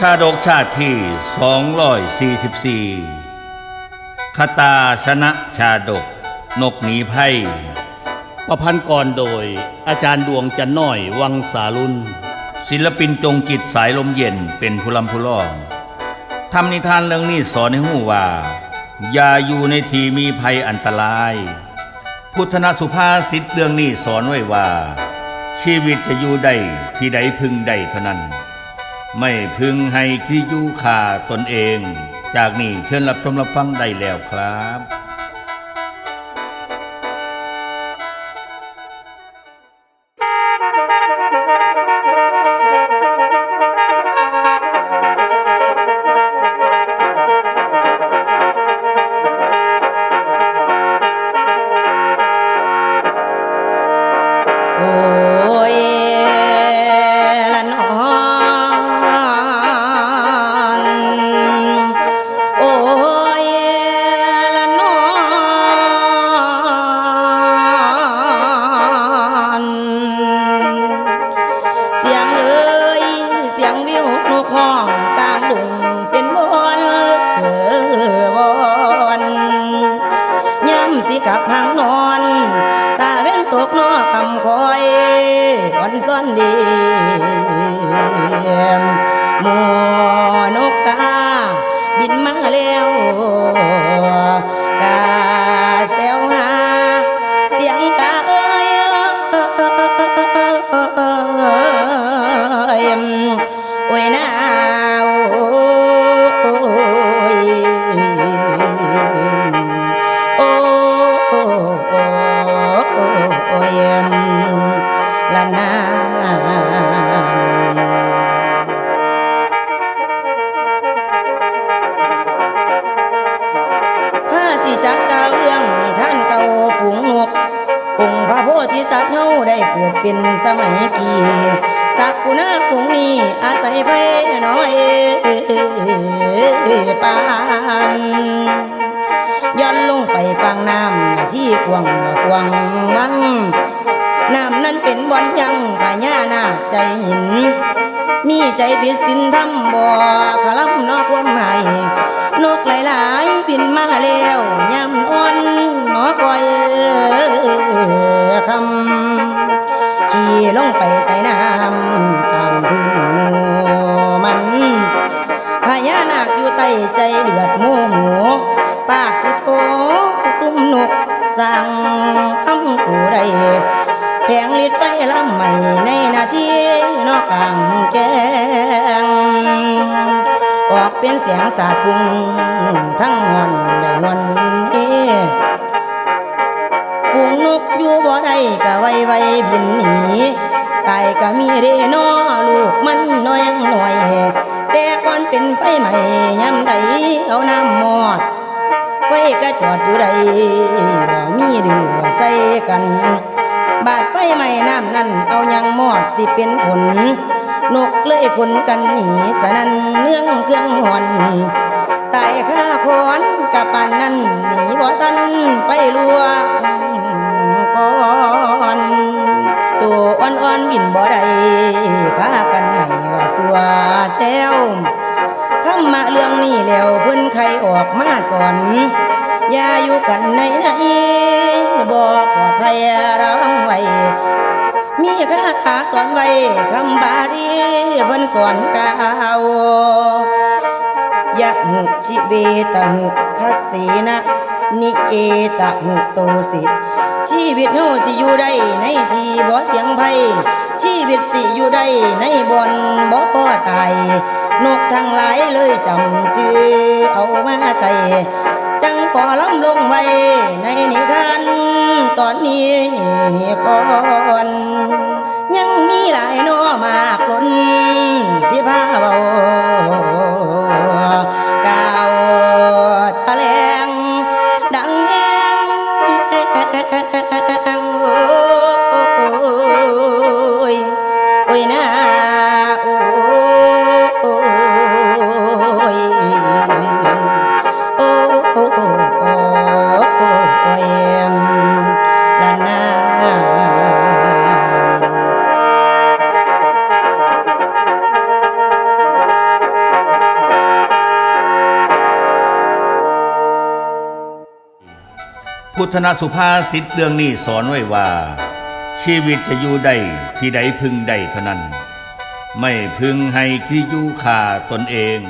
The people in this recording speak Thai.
ชาดกชาติที่ 244คาตาชนะชาดก นกหนีไพ่ประพันธ์กรโดย อาจารย์ดวงจันน้อยวังสาลุนศิลปินจงกิจสายลมเย็นเป็นผู้ลำผู้ล่องทำนิทานเรื่องนี้สอนให้หูว่า อย่าอยู่ในทีมีภัยอันตราย พุทธนสุภาษิตเรื่องนี้สอนไว้ว่า ชีวิตจะอยู่ได้ที่ใดพึงได้เท่านั้น ไม่พึงให้ที่ยู่ขาตนเอง จากนี้เชิญรับชมรับฟังได้แล้วครับโอ้ งวิวนกห้องกลางดุงเป็นบอนเออบอนย้ำสิกับหางนอน ตาเว้นตกนอกคำคอยวันซ่อนดีหมูนกกาบินมาแล้ว ละนานผ้าสิจักกล่าวเรื่องนิทานเก่าฝูงนกองค์พระโพธิสัตว์เฮาได้เกิดเป็นสมัยกี่สักกุณาปุงนี้อาศัยไพน้อยปานย้อนลงไปฟังน้ำที่กวงกวงวัง เป็นบอนยังพญานาคใจหิน มีใจผิดสินทำบ่อขลันอกความหมายนกหลายๆบินมาแล้ว ลิดไฟลำใหม่ในนาทีนอกกลางแกงออกเป็นเสียงสาดพุงทั้งงอนได้งอนเฮฝูงนกอยู่บ่ได้ก็ไวไวบินหนีตายก็มีเดนอลูกมันน้อยยังหน่อย แต่ก่อนเป็นไฟใหม่ยำใดเอาน้ำหมอดไฟก็จอดอยู่ใดบ่มีเดือใส่กัน บาดไฟใหม่น้ำนั่นเอายังหมอดสิเป็นผล นกเลยคนกันหนีสนันเนื่องเครื่องหอนตายข้าคอนกับปานนั้นหนีบ่ทันไฟลวกก่อนตัวอ่อนๆบินบ่ได้พากันให้ว่าสัวแซวธรรมะเรื่องนี้แล้วเพิ่นใครออกมาสอน อย่าอยู่กันในไหนบ่ปลอดภัยรังไว้ มีคาถาสอนไว้คำบาลีเพิ่นสอนกาวยะหึจิเวตะหึคัสสีนะนิเกตะหึโตสิชีวิตเฮาสิอยู่ได้ในที่บ่เสียงไผชีวิตสิอยู่ได้ในบ่อนบ่พอตายนกทั้งหลายเลยจำชื่อเอามาใส่ อล้ำลงไว้ในนิทานตอนนี้ก่อนยังมีหลายหนอมากล้นสิพาเบา พุทธนสุภาษิตเรื่องนี้สอนไว้ว่า ชีวิตจะอยู่ได้ที่ใดพึงได้เท่านั้น ไม่พึงให้ที่อยู่ขาตนเอง